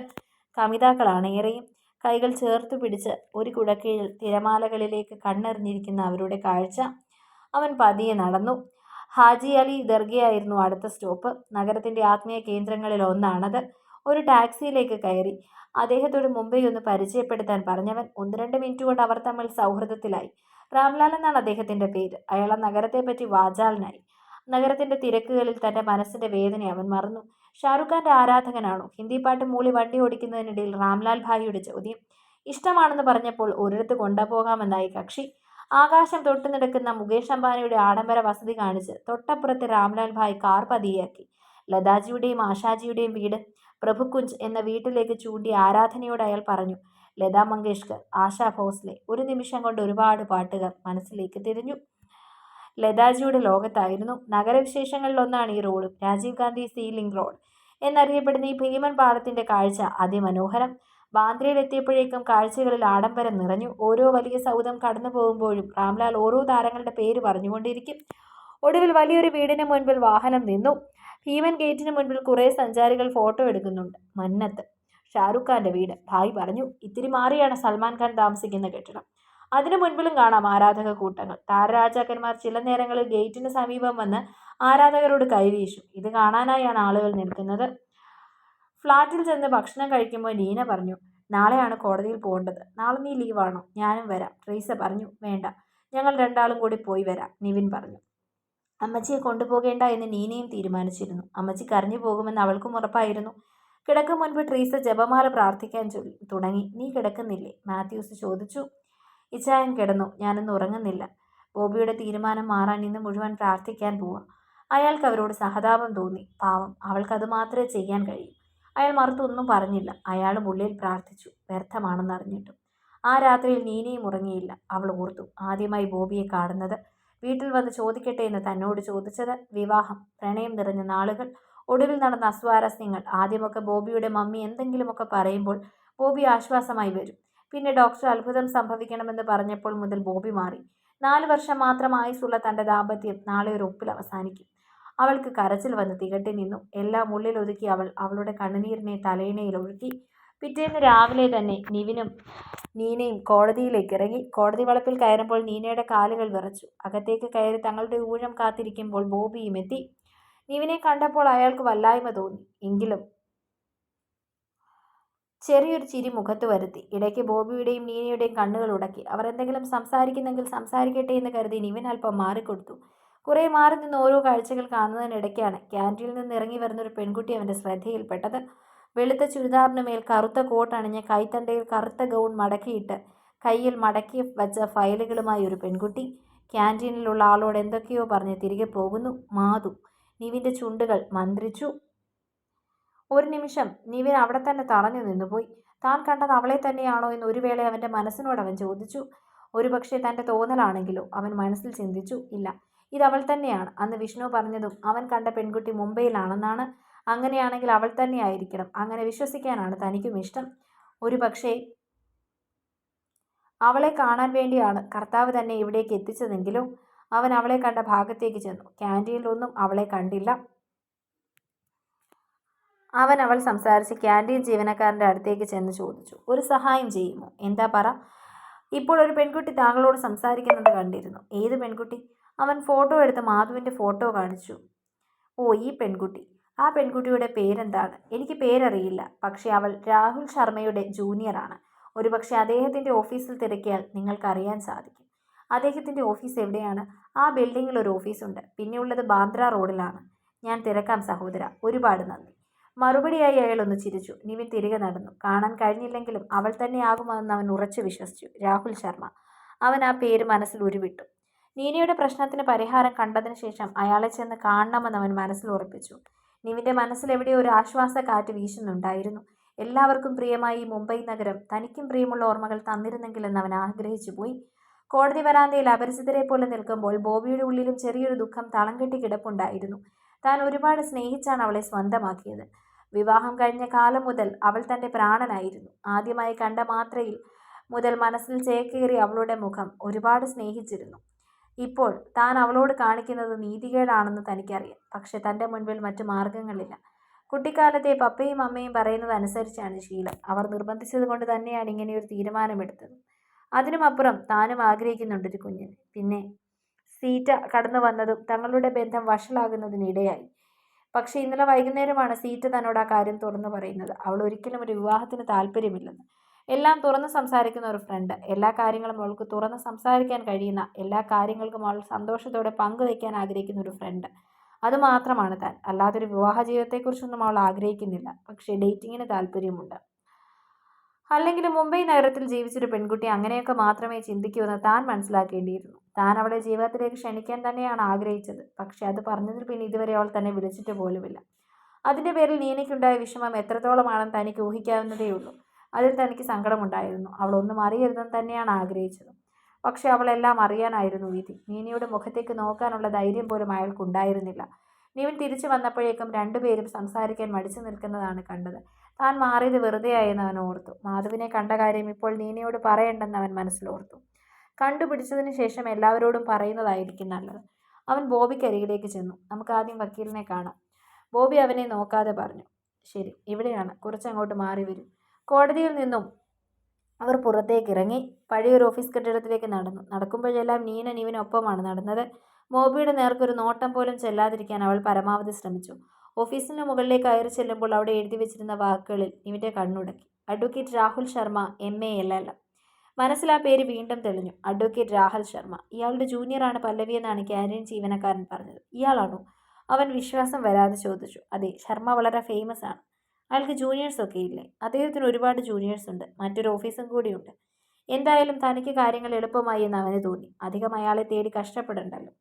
കമിതാക്കളാണ് ഏറെയും. കൈകൾ ചേർത്ത് പിടിച്ച് ഒരു കുടക്കീഴിൽ തിരമാലകളിലേക്ക് കണ്ണെറിഞ്ഞിരിക്കുന്ന അവരുടെ കാഴ്ച. അവൻ പതിയെ നടന്നു. ഹാജി അലി ദർഗയായിരുന്നു അടുത്ത സ്റ്റോപ്പ്. നഗരത്തിന്റെ ആത്മീയ കേന്ദ്രങ്ങളിൽ ഒന്നാണത്. ഒരു ടാക്സിയിലേക്ക് കയറി. അദ്ദേഹത്തോട് മുംബൈ ഒന്ന് പരിചയപ്പെടുത്താൻ പറഞ്ഞവൻ ഒന്ന് രണ്ട് മിനിറ്റ് കൊണ്ട് അവർ തമ്മിൽ സൗഹൃദത്തിലായി. രാംലാൽ എന്നാണ് അദ്ദേഹത്തിന്റെ പേര്. അയാൾ നഗരത്തെപ്പറ്റി വാചാലനായി. നഗരത്തിന്റെ തിരക്കുകളിൽ തന്റെ മനസ്സിന്റെ വേദന അവൻ മറന്നു. ഷാറുഖ് ഖാന്റെ ആരാധകനാണോ? ഹിന്ദി പാട്ട് മൂളി വണ്ടി ഓടിക്കുന്നതിനിടയിൽ രാംലാൽ ഭായിയുടെ ചോദ്യം. ഇഷ്ടമാണെന്ന് പറഞ്ഞപ്പോൾ ഒരിടത്ത് കൊണ്ടുപോകാമെന്നായി കക്ഷി. ആകാശം തൊട്ടു നടക്കുന്ന മുകേഷ് അംബാനിയുടെ ആഡംബര വസതി കാണിച്ച് തൊട്ടപ്പുറത്ത് രാംലാൽ ഭായ് കാർ പതിയാക്കി. ലതാജിയുടെയും ആശാജിയുടെയും വീട് പ്രഭുകുഞ്ച് എന്ന വീട്ടിലേക്ക് ചൂണ്ടി ആരാധനയോട് അയാൾ പറഞ്ഞു ലതാ മങ്കേഷ്കർ ആശാ ഭോസ്ലെ ഒരു നിമിഷം കൊണ്ട് ഒരുപാട് പാട്ടുകാർ മനസ്സിലേക്ക് തിരിഞ്ഞു. ലതാജിയുടെ ലോകത്തായിരുന്നു നഗരവിശേഷങ്ങളിലൊന്നാണ് ഈ റോഡും. Rajiv Gandhi sea link road. എന്നറിയപ്പെടുന്ന ഈ ഭീമൻ പാടത്തിന്റെ കാഴ്ച അതിമനോഹരം. ബാന്ദ്രയിലെത്തിയപ്പോഴേക്കും കാഴ്ചകളിൽ ആഡംബരം നിറഞ്ഞു. ഓരോ വലിയ സൗധം കടന്നു പോകുമ്പോഴും രാംലാൽ ഓരോ താരങ്ങളുടെ പേര് പറഞ്ഞുകൊണ്ടിരിക്കും. ഒടുവിൽ വലിയൊരു വീടിന് മുൻപിൽ വാഹനം നിന്നു. ഭീമൻ ഗേറ്റിന് മുൻപിൽ കുറേ സഞ്ചാരികൾ ഫോട്ടോ എടുക്കുന്നുണ്ട്. മന്നത്ത്. ഷാറുഖ് ഖാന്റെ വീട്. ഭായ് പറഞ്ഞു ഇത്തിരി മാറിയാണ് സൽമാൻ ഖാൻ താമസിക്കുന്ന കെട്ടിടം. അതിനു മുൻപിലും കാണാം ആരാധക കൂട്ടങ്ങൾ. താരരാജാക്കന്മാർ ചില നേരങ്ങളിൽ ഗേറ്റിന് സമീപം വന്ന് ആരാധകരോട് കൈവീശും. ഇത് കാണാനായാണ് ആളുകൾ നിൽക്കുന്നത്. ഫ്ലാറ്റിൽ ചെന്ന് ഭക്ഷണം കഴിക്കുമ്പോൾ ലീന പറഞ്ഞു നാളെയാണ് കോടതിയിൽ പോകേണ്ടത്. നാളെ നീ ലീവാണോ ഞാനും വരാം. ട്രീസ പറഞ്ഞു വേണ്ട. ഞങ്ങൾ രണ്ടാളും കൂടി പോയി വരാം നിവിൻ പറഞ്ഞു. അമ്മച്ചിയെ കൊണ്ടുപോകേണ്ട എന്ന് നീനയും തീരുമാനിച്ചിരുന്നു. അമ്മച്ചി കരഞ്ഞു പോകുമെന്ന് അവൾക്കും ഉറപ്പായിരുന്നു. കിടക്കും മുൻപ് ട്രീസ ജപമാല പ്രാർത്ഥിക്കാൻ തുടങ്ങി. നീ കിടക്കുന്നില്ലേ? മാത്യൂസ് ചോദിച്ചു. ഇച്ചായൻ കിടന്നു. ഞാനൊന്നും ഉറങ്ങുന്നില്ല. ബോബിയുടെ തീരുമാനം മാറാൻ ഇന്ന് മുഴുവൻ പ്രാർത്ഥിക്കാൻ പോവാം. അയാൾക്ക് അവരോട് സഹതാപം തോന്നി. പാവം. അവൾക്കത് മാത്രമേ ചെയ്യാൻ കഴിയൂ. അയാൾ മറുത്തൊന്നും പറഞ്ഞില്ല. അയാൾ ഉള്ളിൽ പ്രാർത്ഥിച്ചു. വ്യർത്ഥമാണെന്ന് അറിഞ്ഞിട്ടും. ആ രാത്രിയിൽ നീനയും ഉറങ്ങിയില്ല. അവൾ ഓർത്തു ആദ്യമായി ബോബിയെ കാണുന്നത്. വീട്ടിൽ വന്ന് ചോദിക്കട്ടെ എന്ന് തന്നോട് ചോദിച്ചത് വിവാഹം. പ്രണയം നിറഞ്ഞ നാളുകൾ. ഒടുവിൽ നടന്ന അസ്വാരസ്യങ്ങൾ. ആദ്യമൊക്കെ ബോബിയുടെ മമ്മി എന്തെങ്കിലുമൊക്കെ പറയുമ്പോൾ ബോബി ആശ്വാസമായി വരും. പിന്നെ ഡോക്ടർ അത്ഭുതം സംഭവിക്കണമെന്ന് പറഞ്ഞപ്പോൾ മുതൽ ബോബി മാറി. നാല് വർഷം മാത്രം ആയുസുള്ള തന്റെ ദാമ്പത്യം നാളെ ഒരു ഒപ്പിൽ അവസാനിക്കും. അവൾക്ക് കരച്ചിൽ വന്ന് തികട്ടി നിന്നു. എല്ലാം ഉള്ളിൽ ഒതുക്കി അവൾ അവളുടെ കണ്ണുനീരിനെ തലയിണയിൽ ഒഴുക്കി. പിറ്റേന്ന് രാവിലെ തന്നെ നിവിനും നീനയും കോടതിയിലേക്ക് ഇറങ്ങി. കോടതി വളപ്പിൽ കയറുമ്പോൾ നീനയുടെ കാലുകൾ വിറച്ചു. അകത്തേക്ക് കയറി തങ്ങളുടെ ഊഴം കാത്തിരിക്കുമ്പോൾ ബോബിയും എത്തി. നിവിനെ കണ്ടപ്പോൾ അയാൾക്ക് വല്ലായ്മ തോന്നി. എങ്കിലും ചെറിയൊരു ചിരി മുഖത്ത് വരുത്തി. ഇടയ്ക്ക് ബോബിയുടെയും നീനയുടെയും കണ്ണുകൾ ഉടക്കി. അവർ എന്തെങ്കിലും സംസാരിക്കുന്നെങ്കിൽ സംസാരിക്കട്ടെ എന്ന് കരുതി നിവിൻ അല്പം മാറിക്കൊടുത്തു. കുറേ മാറി നിന്ന് ഓരോ കാഴ്ചകൾ കാണുന്നതിനിടയ്ക്കാണ് ക്യാന്റീനിൽ നിന്ന് ഇറങ്ങി വരുന്ന ഒരു പെൺകുട്ടി അവന്റെ ശ്രദ്ധയിൽപ്പെട്ടത്. വെളുത്ത ചുരിദാറിന് മേൽ കറുത്ത കോട്ട് അണിഞ്ഞ് കൈത്തണ്ടയിൽ കറുത്ത ഗൗൺ മടക്കിയിട്ട് കയ്യിൽ മടക്കി വച്ച ഫയലുകളുമായി ഒരു പെൺകുട്ടി. ക്യാന്റീനിലുള്ള ആളോട് എന്തൊക്കെയോ പറഞ്ഞ് തിരികെ പോകുന്നു. മാധു നിവിന്റെ ചുണ്ടുകൾ മന്ത്രിച്ചു. ഒരു നിമിഷം നിവിൻ അവിടെ തന്നെ തറഞ്ഞു നിന്നുപോയി. താൻ കണ്ടത് അവളെ തന്നെയാണോ എന്ന് ഒരു വേള അവന്റെ മനസ്സിനോട് അവൻ ചോദിച്ചു. ഒരുപക്ഷെ തന്റെ തോന്നലാണെങ്കിലോ? അവൻ മനസ്സിൽ ചിന്തിച്ചു. ഇല്ല ഇത് അവൾ തന്നെയാണ്. അന്ന് വിഷ്ണു പറഞ്ഞതും അവൻ കണ്ട പെൺകുട്ടി മുംബൈയിലാണെന്നാണ്. അങ്ങനെയാണെങ്കിൽ അവൾ തന്നെ ആയിരിക്കണം അങ്ങനെ വിശ്വസിക്കാനാണ് തനിക്കും ഇഷ്ടം. ഒരു പക്ഷേ അവളെ കാണാൻ വേണ്ടിയാണ് കർത്താവ് തന്നെ ഇവിടേക്ക് എത്തിച്ചതെങ്കിലും അവൻ അവളെ കണ്ട ഭാഗത്തേക്ക് ചെന്നു. ക്യാന്റീനിലൊന്നും അവളെ കണ്ടില്ല. അവൻ അവൾ സംസാരിച്ച് ക്യാന്റീൻ ജീവനക്കാരന്റെ അടുത്തേക്ക് ചെന്ന് ചോദിച്ചു. ഒരു സഹായം ചെയ്യുമോ? എന്താ പറ? ഇപ്പോൾ ഒരു പെൺകുട്ടി താങ്കളോട് സംസാരിക്കുന്നത് കണ്ടിരുന്നു. ഏത് പെൺകുട്ടി? അവൻ ഫോട്ടോ എടുത്ത് മാധുവിന്റെ ഫോട്ടോ കാണിച്ചു. ഓ ഈ പെൺകുട്ടി. ആ പെൺകുട്ടിയുടെ പേരെന്താണ്? എനിക്ക് പേരറിയില്ല. പക്ഷേ അവൾ രാഹുൽ ശർമ്മയുടെ ജൂനിയറാണ്. ഒരുപക്ഷെ അദ്ദേഹത്തിന്റെ ഓഫീസിൽ തിരക്കിയാൽ നിങ്ങൾക്കറിയാൻ സാധിക്കും. അദ്ദേഹത്തിന്റെ ഓഫീസ് എവിടെയാണ്? ആ ബിൽഡിങ്ങിൽ ഒരു ഓഫീസുണ്ട്. പിന്നെയുള്ളത് ബാന്ദ്ര റോഡിലാണ്. ഞാൻ തിരക്കാം സഹോദര. ഒരുപാട് നന്ദി. മറുപടിയായി അയാൾ ഒന്ന് ചിരിച്ചു. നിവിൻ തിരികെ നടന്നു. കാണാൻ കഴിഞ്ഞില്ലെങ്കിലും അവൾ തന്നെയാകുമെന്ന് അവൻ ഉറച്ചു വിശ്വസിച്ചു. രാഹുൽ ശർമ്മ. അവൻ ആ പേര് മനസ്സിൽ ഉരുവിട്ടു. നീനയുടെ പ്രശ്നത്തിന് പരിഹാരം കണ്ടതിന് ശേഷം അയാളെ ചെന്ന് കാണണമെന്ന് അവൻ മനസ്സിൽ ഉറപ്പിച്ചു. നിവിന്റെ മനസ്സിലെവിടെയോ ഒരു ആശ്വാസ കാറ്റ് വീശുന്നുണ്ടായിരുന്നു. എല്ലാവർക്കും പ്രിയമായി മുംബൈ നഗരം തനിക്കും പ്രിയമുള്ള ഓർമ്മകൾ തന്നിരുന്നെങ്കിലെന്ന് അവൻ ആഗ്രഹിച്ചു പോയി. കോടതി വരാന്തയിൽ അപരിചിതരെ പോലെ നിൽക്കുമ്പോൾ ബോബിയുടെ ഉള്ളിലും ചെറിയൊരു ദുഃഖം തളം കെട്ടി കിടപ്പുണ്ടായിരുന്നു. താൻ ഒരുപാട് സ്നേഹിച്ചാണ് അവളെ സ്വന്തമാക്കിയത്. വിവാഹം കഴിഞ്ഞ കാലം മുതൽ അവൾ തന്റെ പ്രാണനായിരുന്നു. ആദ്യമായി കണ്ട മാത്രയിൽ മുതൽ മനസ്സിൽ ചേക്കേറി അവളുടെ മുഖം ഒരുപാട് സ്നേഹിച്ചിരുന്നു. ഇപ്പോൾ താൻ അവളോട് കാണിക്കുന്നത് നീതികേടാണെന്ന് തനിക്കറിയാം. പക്ഷെ തന്റെ മുൻപിൽ മറ്റു മാർഗങ്ങളില്ല കുട്ടിക്കാലത്തെ പപ്പയും അമ്മയും പറയുന്നത് അനുസരിച്ചാണ് ശീലം. അവർ നിർബന്ധിച്ചത് കൊണ്ട് തന്നെയാണ് ഒരു തീരുമാനമെടുത്തത്. അതിനുമപ്പുറം താനും ആഗ്രഹിക്കുന്നുണ്ട് ഒരു കുഞ്ഞിന്. പിന്നെ സീറ്റ കടന്നു വന്നതും തങ്ങളുടെ ബന്ധം വഷളാകുന്നതിനിടയായി. പക്ഷേ ഇന്നലെ വൈകുന്നേരമാണ് സീറ്റ തന്നോട് ആ കാര്യം തുറന്നു പറയുന്നത്. അവൾ ഒരിക്കലും ഒരു വിവാഹത്തിന് താല്പര്യമില്ലെന്ന്. എല്ലാം തുറന്ന് സംസാരിക്കുന്ന ഒരു ഫ്രണ്ട് എല്ലാ കാര്യങ്ങളും അവൾക്ക് തുറന്ന് സംസാരിക്കാൻ കഴിയുന്ന എല്ലാ കാര്യങ്ങൾക്കും അവൾ സന്തോഷത്തോടെ പങ്കുവയ്ക്കാൻ ആഗ്രഹിക്കുന്ന ഒരു ഫ്രണ്ട് അതുമാത്രമാണ് താൻ. അല്ലാതൊരു വിവാഹ ജീവിതത്തെക്കുറിച്ചൊന്നും അവൾ ആഗ്രഹിക്കുന്നില്ല. പക്ഷേ ഡേറ്റിങ്ങിന് താല്പര്യമുണ്ട്. അല്ലെങ്കിൽ മുംബൈ നഗരത്തിൽ ജീവിച്ചൊരു പെൺകുട്ടി അങ്ങനെയൊക്കെ മാത്രമേ ചിന്തിക്കൂ ചിന്തിക്കൂവെന്ന് താൻ മനസ്സിലാക്കേണ്ടിയിരുന്നു. താൻ അവളെ ജീവിതത്തിലേക്ക് ക്ഷണിക്കാൻ തന്നെയാണ് ആഗ്രഹിച്ചത്. പക്ഷേ അത് പറഞ്ഞതിൽ പിന്നെ ഇതുവരെ അവൾ തന്നെ വിളിച്ചിട്ട് പോലുമില്ല. അതിന്റെ പേരിൽ നീനയ്ക്കുണ്ടായ വിഷമം എത്രത്തോളമാണെന്ന് തനിക്ക് ഊഹിക്കാവുന്നതേയുള്ളൂ. അതിൽ തനിക്ക് സങ്കടമുണ്ടായിരുന്നു. അവൾ ഒന്നും അറിയരുതെന്ന് തന്നെയാണ് ആഗ്രഹിച്ചത്. പക്ഷെ അവളെല്ലാം അറിയാനായിരുന്നു വിധി. നീനിയുടെ മുഖത്തേക്ക് നോക്കാനുള്ള ധൈര്യം പോലും അയാൾക്കുണ്ടായിരുന്നില്ല. നിവിൻ തിരിച്ചു വന്നപ്പോഴേക്കും രണ്ടുപേരും സംസാരിക്കാൻ മടിച്ചു നിൽക്കുന്നതാണ് കണ്ടത്. താൻ മാറിയത് വെറുതെയായെന്ന് അവൻ ഓർത്തു. മാധവിനെ കണ്ട കാര്യം ഇപ്പോൾ നീനയോട് പറയണ്ടെന്ന് അവൻ മനസ്സിലോർത്തു. കണ്ടുപിടിച്ചതിന് ശേഷം എല്ലാവരോടും പറയുന്നതായിരിക്കും നല്ലത്. അവൻ ബോബിക്കരികിലേക്ക് ചെന്നു. നമുക്ക് ആദ്യം വക്കീലിനെ കാണാം. ബോബി അവനെ നോക്കാതെ പറഞ്ഞു. ശരി ഇവിടെയാണ്. കുറച്ചങ്ങോട്ട് മാറി വരും. കോടതിയിൽ നിന്നും അവർ പുറത്തേക്ക് ഇറങ്ങി പഴയൊരു ഓഫീസ് കെട്ടിടത്തിലേക്ക് നടന്നു. നടക്കുമ്പോഴെല്ലാം നീന നീവിനൊപ്പമാണ് നടന്നത്. മോബിയുടെ നേർക്കൊരു നോട്ടം പോലും ചെല്ലാതിരിക്കാൻ അവൾ പരമാവധി ശ്രമിച്ചു. ഓഫീസിന് മുകളിലേക്ക് കയറി ചെല്ലുമ്പോൾ അവിടെ എഴുതി വെച്ചിരുന്ന വാക്കുകളിൽ നിവിന്റെ കണ്ണുടക്കി. Advocate Rahul Sharma M A L L മനസ്സിൽ ആ പേര് വീണ്ടും തെളിഞ്ഞു. അഡ്വക്കേറ്റ് രാഹുൽ ശർമ്മ. ഇയാളുടെ ജൂനിയറാണ് പല്ലവി എന്നാണ് ക്യാന്റീൻ ജീവനക്കാരൻ പറഞ്ഞത്. ഇയാളാണോ? അവൻ വിശ്വാസം വരാതെ ചോദിച്ചു. അതെ ശർമ്മ വളരെ ഫേമസ് ആണ്. അയാൾക്ക് ജൂനിയേഴ്സൊക്കെ ഇല്ലേ? അദ്ദേഹത്തിന് ഒരുപാട് ജൂനിയേഴ്സ് ഉണ്ട്. മറ്റൊരു ഓഫീസും കൂടിയുണ്ട്. എന്തായാലും തനിക്ക് കാര്യങ്ങൾ എളുപ്പമായി എന്ന് അവന് തോന്നി. അധികം അയാളെ തേടി കഷ്ടപ്പെടണ്ടല്ലോ.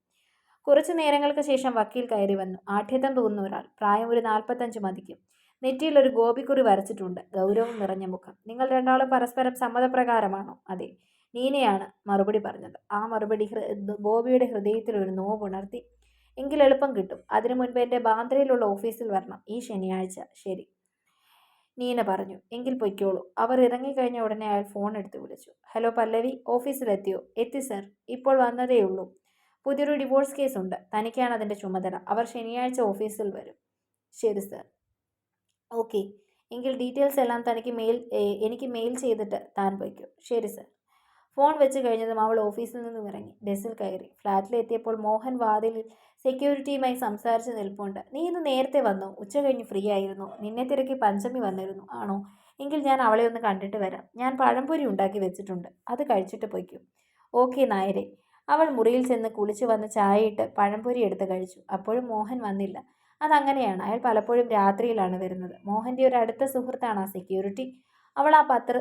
കുറച്ചു നേരങ്ങൾക്ക് ശേഷം വക്കീൽ കയറി വന്നു. ആഠ്യത്വം തോന്നുന്ന ഒരാൾ. പ്രായം ഒരു നാൽപ്പത്തഞ്ച് മതിക്കും. നെറ്റിയിൽ ഒരു ഗോപിക്കുറി വരച്ചിട്ടുണ്ട്. ഗൗരവം നിറഞ്ഞ മുഖം. നിങ്ങൾ രണ്ടാളും പരസ്പരം സമ്മതപ്രകാരമാണോ? അതെ. നീനയാണ് മറുപടി പറഞ്ഞത്. ആ മറുപടി ഗോപിയുടെ ഹൃദയത്തിൽ ഒരു നോവുണർത്തി എങ്കിൽ എളുപ്പം കിട്ടും. അതിനു മുൻപ് എന്റെ ബാന്ദ്രയിലുള്ള ഓഫീസിൽ വരണം. ഈ ശനിയാഴ്ച. ശരി. നീന പറഞ്ഞു. എങ്കിൽ പൊയ്ക്കോളൂ. അവർ ഇറങ്ങിക്കഴിഞ്ഞ ഉടനെ അയാൾ ഫോൺ എടുത്ത് വിളിച്ചു. ഹലോ പല്ലവി ഓഫീസിലെത്തിയോ? എത്തി സർ. ഇപ്പോൾ വന്നതേ ഉള്ളൂ. പുതിയൊരു ഡിവോഴ്സ് കേസ് ഉണ്ട് തനിക്കാണ് അതിന്റെ ചുമതല. അവർ ശനിയാഴ്ച ഓഫീസിൽ വരും. ശരി സർ. ഓക്കെ. എങ്കിൽ ഡീറ്റെയിൽസ് എല്ലാം തനിക്ക് മെയിൽ എനിക്ക് മെയിൽ ചെയ്തിട്ട് താൻ പൊയ്ക്കോ. ശരി സർ. ഫോൺ വെച്ച് കഴിഞ്ഞതും അവൾ ഓഫീസിൽ നിന്നും ഇറങ്ങി. ബസ്സിൽ കയറി. ഫ്ലാറ്റിലെത്തിയപ്പോൾ മോഹൻ വാതിലിൽ സെക്യൂരിറ്റിയുമായി സംസാരിച്ച് നിൽപ്പുണ്ട്. നീ ഇന്ന് നേരത്തെ വന്നു. ഉച്ച കഴിഞ്ഞ് ഫ്രീ ആയിരുന്നു. നിന്നെ തിരക്കി പഞ്ചമി വന്നിരുന്നു. ആണോ? എങ്കിൽ ഞാൻ അവളെ ഒന്ന് കണ്ടിട്ട് വരാം. ഞാൻ പഴംപൊരി ഉണ്ടാക്കി വെച്ചിട്ടുണ്ട്. അത് കഴിച്ചിട്ട് പൊയ്ക്കും. ഓക്കെ നായരെ. അവൾ മുറിയിൽ ചെന്ന് കുളിച്ചു വന്ന് ചായയിട്ട് പഴംപൊരി എടുത്ത് കഴിച്ചു. അപ്പോഴും മോഹൻ വന്നില്ല. അതങ്ങനെയാണ്. അയാൾ പലപ്പോഴും രാത്രിയിലാണ് വരുന്നത്. മോഹന്റെ ഒരു അടുത്ത സുഹൃത്താണ് ആ സെക്യൂരിറ്റി. അവൾ ആ പത്ര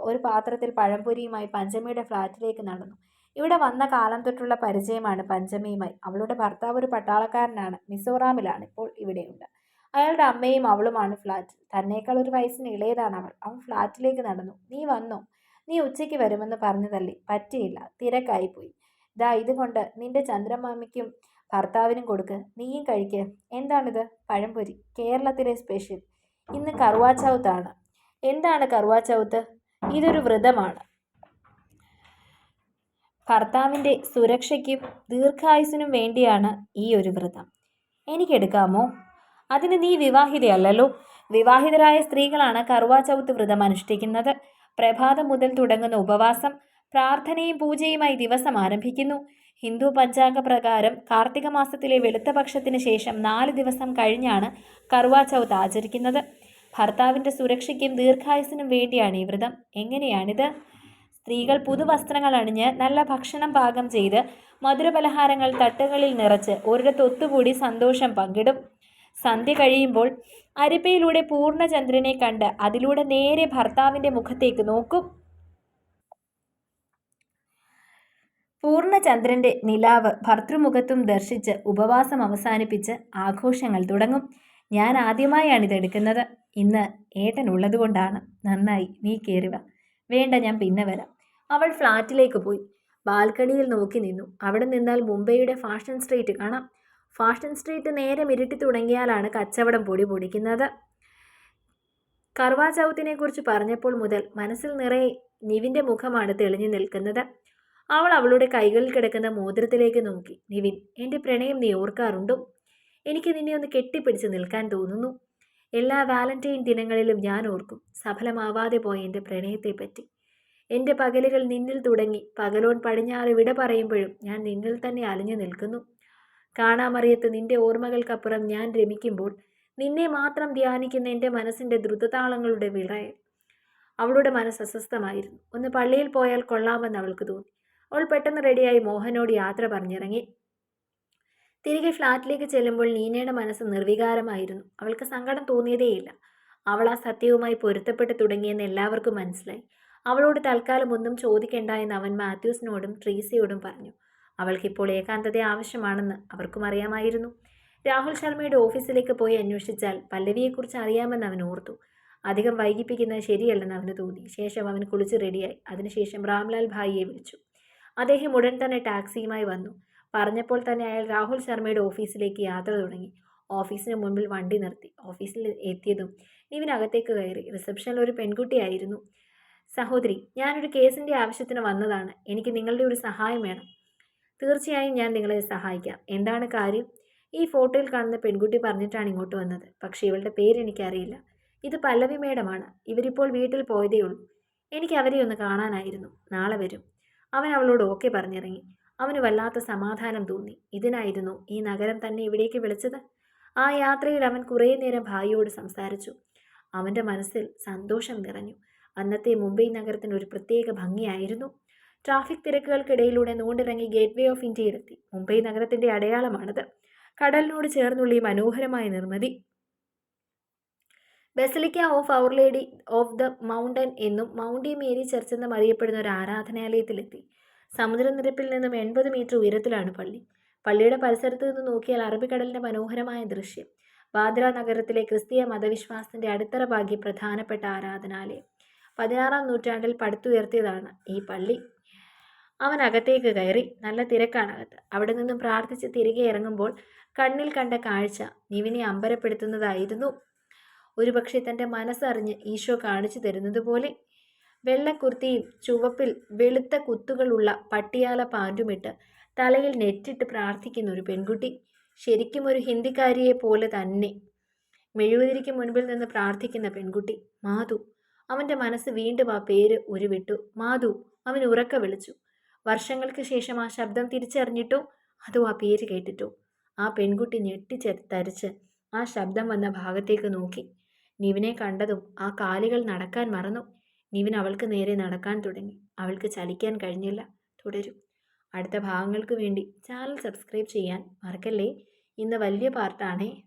ഒരു പാത്രത്തിൽ പഴംപൊരിയുമായി പഞ്ചമിയുടെ ഫ്ലാറ്റിലേക്ക് നടന്നു. ഇവിടെ വന്ന കാലം തൊട്ടുള്ള പരിചയമാണ് പഞ്ചമിയുമായി. അവളുടെ ഭർത്താവ് ഒരു പട്ടാളക്കാരനാണ്. മിസോറാമിലാണ്. ഇപ്പോൾ ഇവിടെയുണ്ട്. അയാളുടെ അമ്മയും അവളുമാണ് ഫ്ലാറ്റ് തന്നേക്കാൾ ഒരു വയസ്സിന് ഇളയതാണ് അവൾ. അവൾ ഫ്ലാറ്റിലേക്ക് നടന്നു. നീ വന്നു? നീ ഉച്ചയ്ക്ക് വരുമെന്ന് പറഞ്ഞു തള്ളി പറ്റിയില്ല. തിരക്കായിപ്പോയി. ദാ ഇതുകൊണ്ട് നിന്റെ ചന്ദ്രമാമിക്കും ഭർത്താവിനും കൊടുക്ക്. നീയും കഴിക്ക്. എന്താണിത്? പഴംപൊരി. കേരളത്തിലെ സ്പെഷ്യൽ. ഇന്ന് കറുവാ ചൗത്താണ്. എന്താണ് കറുവാ ചൗത്ത്? ഇതൊരു വ്രതമാണ്. ഭർത്താവിന്റെ സുരക്ഷയ്ക്കും ദീർഘായുസിനും വേണ്ടിയാണ് ഈ ഒരു വ്രതം. എനിക്കെടുക്കാമോ? അതിന് നീ വിവാഹിതയല്ലല്ലോ. വിവാഹിതരായ സ്ത്രീകളാണ് കറുവാ ചവിത്ത് വ്രതം അനുഷ്ഠിക്കുന്നത്. പ്രഭാതം മുതൽ തുടങ്ങുന്ന ഉപവാസം പ്രാർത്ഥനയും പൂജയുമായി ദിവസം ആരംഭിക്കുന്നു. ഹിന്ദു പഞ്ചാംഗ പ്രകാരം കാർത്തിക മാസത്തിലെ വെളുത്ത പക്ഷത്തിന് ശേഷം നാല് ദിവസം കഴിഞ്ഞാണ് കറുവാ ചവിത്ത് ആചരിക്കുന്നത്. ഭർത്താവിന്റെ സുരക്ഷയ്ക്കും ദീർഘായുസിനും വേണ്ടിയാണ് ഈ വ്രതം. എങ്ങനെയാണിത്? സ്ത്രീകൾ പുതുവസ്ത്രങ്ങൾ അണിഞ്ഞ് നല്ല ഭക്ഷണം പാകം ചെയ്ത് മധുരപലഹാരങ്ങൾ തട്ടുകളിൽ നിറച്ച് ഒരിടത്ത് ഒത്തുകൂടി സന്തോഷം പങ്കിടും. സന്ധ്യ കഴിയുമ്പോൾ അരിപ്പയിലൂടെ പൂർണചന്ദ്രനെ കണ്ട് അതിലൂടെ നേരെ ഭർത്താവിന്റെ മുഖത്തേക്ക് നോക്കും. പൂർണചന്ദ്രന്റെ നിലാവ് ഭർത്തൃമുഖത്തും ദർശിച്ച് ഉപവാസം അവസാനിപ്പിച്ച് ആഘോഷങ്ങൾ തുടങ്ങും. ഞാൻ ആദ്യമായാണ് ഇതെടുക്കുന്നത്. ഇന്ന് ഏട്ടൻ ഉള്ളതുകൊണ്ടാണ്. നന്നായി നീ കയറുക വേണ്ട ഞാൻ പിന്നെ വരാം. അവൾ ഫ്ലാറ്റിലേക്ക് പോയി. ബാൽക്കണിയിൽ നോക്കി നിന്നു. അവിടെ നിന്നാൽ മുംബൈയുടെ ഫാഷൻ സ്ട്രീറ്റ് കാണാം. ഫാഷൻ സ്ട്രീറ്റ് നേരെ ഇരുട്ടി തുടങ്ങിയാലാണ് കച്ചവടം പൊടി പൊടിക്കുന്നത്. കർവാ ചൗത്തിനെ കുറിച്ച് പറഞ്ഞപ്പോൾ മുതൽ മനസ്സിൽ നിറയെ നിവിന്റെ മുഖമാണ് തെളിഞ്ഞു നിൽക്കുന്നത്. അവൾ അവളുടെ കൈകളിൽ കിടക്കുന്ന മോതിരത്തിലേക്ക് നോക്കി. നിവിൻ എന്റെ പ്രണയം നീ ഓർക്കാറുണ്ടോ? എനിക്ക് നിന്നെ ഒന്ന് കെട്ടിപ്പിടിച്ച് നിൽക്കാൻ തോന്നുന്നു. എല്ലാ വാലന്റൈൻ ദിനങ്ങളിലും ഞാൻ ഓർക്കും. സഫലമാവാതെ പോയ എന്റെ പ്രണയത്തെപ്പറ്റി. എന്റെ പകലുകൾ നിന്നിൽ തുടങ്ങി. പകലോൺ പടിഞ്ഞാറ് വിട പറയുമ്പോഴും ഞാൻ നിന്നിൽ തന്നെ അലിഞ്ഞു നിൽക്കുന്നു. കാണാമറിയത്ത് നിന്റെ ഓർമ്മകൾക്കപ്പുറം ഞാൻ രമിക്കുമ്പോൾ നിന്നെ മാത്രം ധ്യാനിക്കുന്ന എന്റെ മനസ്സിന്റെ ദ്രുതതാളങ്ങളുടെ വിളയൽ അവളുടെ മനസ്സ് അസ്വസ്ഥമായിരുന്നു. ഒന്ന് പള്ളിയിൽ പോയാൽ കൊള്ളാമെന്ന് അവൾക്ക് തോന്നി. അവൾ പെട്ടെന്ന് റെഡിയായി മോഹനോട് യാത്ര പറഞ്ഞിറങ്ങി. തിരികെ ഫ്ലാറ്റിലേക്ക് ചെല്ലുമ്പോൾ നീനയുടെ മനസ്സ് നിർവികാരമായിരുന്നു. അവൾക്ക് സങ്കടം തോന്നിയതേയില്ല. അവൾ ആ സത്യവുമായി പൊരുത്തപ്പെട്ട് തുടങ്ങിയെന്ന് എല്ലാവർക്കും മനസ്സിലായി. അവളോട് തൽക്കാലം ഒന്നും ചോദിക്കേണ്ട എന്ന് അവൻ മാത്യൂസിനോടും ട്രീസിയോടും പറഞ്ഞു. അവൾക്കിപ്പോൾ ഏകാന്തത ആവശ്യമാണെന്ന് അവർക്കും അറിയാമായിരുന്നു. രാഹുൽ ശർമ്മയുടെ ഓഫീസിലേക്ക് പോയി അന്വേഷിച്ചാൽ പല്ലവിയെക്കുറിച്ച് അറിയാമെന്ന് അവൻ ഓർത്തു. അധികം വൈകിപ്പിക്കുന്നത് ശരിയല്ലെന്ന് അവന് തോന്നി. ശേഷം അവൻ കുളിച്ച് റെഡിയായി. അതിനുശേഷം രാംലാൽ ഭായിയെ വിളിച്ചു. അദ്ദേഹം ഉടൻ തന്നെ ടാക്സിയുമായി വന്നു. പറഞ്ഞപ്പോൾ തന്നെ അയാൾ രാഹുൽ ശർമ്മയുടെ ഓഫീസിലേക്ക് യാത്ര തുടങ്ങി. ഓഫീസിന് മുൻപിൽ വണ്ടി നിർത്തി. ഓഫീസിൽ എത്തിയതും നിവിനകത്തേക്ക് കയറി. റിസപ്ഷനിൽ ഒരു പെൺകുട്ടിയായിരുന്നു സഹോദരി ഞാനൊരു കേസിന്റെ ആവശ്യത്തിന് വന്നതാണ്. എനിക്ക് നിങ്ങളുടെ ഒരു സഹായം വേണം. തീർച്ചയായും ഞാൻ നിങ്ങളെ സഹായിക്കാം. എന്താണ് കാര്യം? ഈ ഫോട്ടോയിൽ കാണുന്ന പെൺകുട്ടി പറഞ്ഞിട്ടാണ് ഇങ്ങോട്ട് വന്നത്. പക്ഷേ ഇവളുടെ പേര് എനിക്കറിയില്ല. ഇത് പല്ലവി മേഡമാണ്. ഇവരിപ്പോൾ വീട്ടിൽ പോയതേ ഉള്ളൂ. എനിക്ക് അവരെ ഒന്ന് കാണാനായിരുന്നു. നാളെ വരും. അവൻ അവളോട് ഓക്കെ പറഞ്ഞിറങ്ങി. അവന് വല്ലാത്ത സമാധാനം തോന്നി. ഇതിനായിരുന്നു ഈ നഗരം തന്നെ ഇവിടേക്ക് വിളിച്ചത്? ആ യാത്രയിൽ അവൻ കുറേ നേരം ഭായിയോട് സംസാരിച്ചു. അവന്റെ മനസ്സിൽ സന്തോഷം നിറഞ്ഞു. അന്നത്തെ മുംബൈ നഗരത്തിന് ഒരു പ്രത്യേക ഭംഗിയായിരുന്നു. ട്രാഫിക് തിരക്കുകൾക്കിടയിലൂടെ നൂണ്ടിറങ്ങി ഗേറ്റ് വേ ഓഫ് ഇന്ത്യയിലെത്തി. മുംബൈ നഗരത്തിന്റെ അടയാളമാണത്. കടലിനോട് ചേർന്നുള്ള ഈ മനോഹരമായ നിർമ്മിതി. Basilica of our lady of the mountain എന്നും മൗണ്ടി മേരി ചർച്ച് എന്നും അറിയപ്പെടുന്ന ഒരു ആരാധനാലയത്തിലെത്തി. സമുദ്രനിരപ്പിൽ നിന്നും എൺപത് മീറ്റർ ഉയരത്തിലാണ് പള്ളി. പള്ളിയുടെ പരിസരത്ത് നിന്ന് നോക്കിയാൽ അറബിക്കടലിന്റെ മനോഹരമായ ദൃശ്യം. ബാദ്ര നഗരത്തിലെ ക്രിസ്തീയ മതവിശ്വാസത്തിന്റെ അടിത്തറ ഭാഗ്യ പ്രധാനപ്പെട്ട ആരാധനാലയം. പതിനാറാം നൂറ്റാണ്ടിൽ പടുത്തുയർത്തിയതാണ് ഈ പള്ളി. അവൻ അകത്തേക്ക് കയറി നല്ല തിരക്കാണകത്ത് അവിടെ നിന്നും പ്രാർത്ഥിച്ച് തിരികെ ഇറങ്ങുമ്പോൾ കണ്ണിൽ കണ്ട കാഴ്ച നിവിനെ അമ്പരപ്പെടുത്തുന്നതായിരുന്നു. ഒരുപക്ഷെ തന്റെ മനസ്സറിഞ്ഞ് ഈശോ കാണിച്ചു തരുന്നത് പോലെ. വെള്ളക്കുർത്തിയിൽ ചുവപ്പിൽ വെളുത്ത കുത്തുകളുള്ള പട്ടിയാല പാന്റുമിട്ട് തലയിൽ നെറ്റിട്ട് പ്രാർത്ഥിക്കുന്ന ഒരു പെൺകുട്ടി. ശരിക്കും ഒരു ഹിന്ദിക്കാരിയെ പോലെ തന്നെ. മെഴുകുതിരിക്ക് മുൻപിൽ നിന്ന് പ്രാർത്ഥിക്കുന്ന പെൺകുട്ടി. മാധു. അവന്റെ മനസ്സ് വീണ്ടും ആ പേര് ഉരുവിട്ടു. മാധു അവൻ ഉറക്ക വിളിച്ചു. വർഷങ്ങൾക്ക് ശേഷം ആ ശബ്ദം തിരിച്ചറിഞ്ഞിട്ടും അതോ ആ പേര് കേട്ടിട്ടോ. ആ പെൺകുട്ടി ഞെട്ടിച്ച് തരിച്ച് ആ ശബ്ദം വന്ന ഭാഗത്തേക്ക് നോക്കി. നിവിനെ കണ്ടതും ആ കാലുകൾ നടക്കാൻ മറന്നു. നിവിൻ അവൾക്ക് നേരെ നടക്കാൻ തുടങ്ങി. അവൾക്ക് ചലിക്കാൻ കഴിഞ്ഞില്ല. തുടരും. അടുത്ത ഭാഗങ്ങൾക്ക് വേണ്ടി ചാനൽ സബ്സ്ക്രൈബ് ചെയ്യാൻ മറക്കല്ലേ? ഇന്ന് വലിയ പാർട്ടാണേ.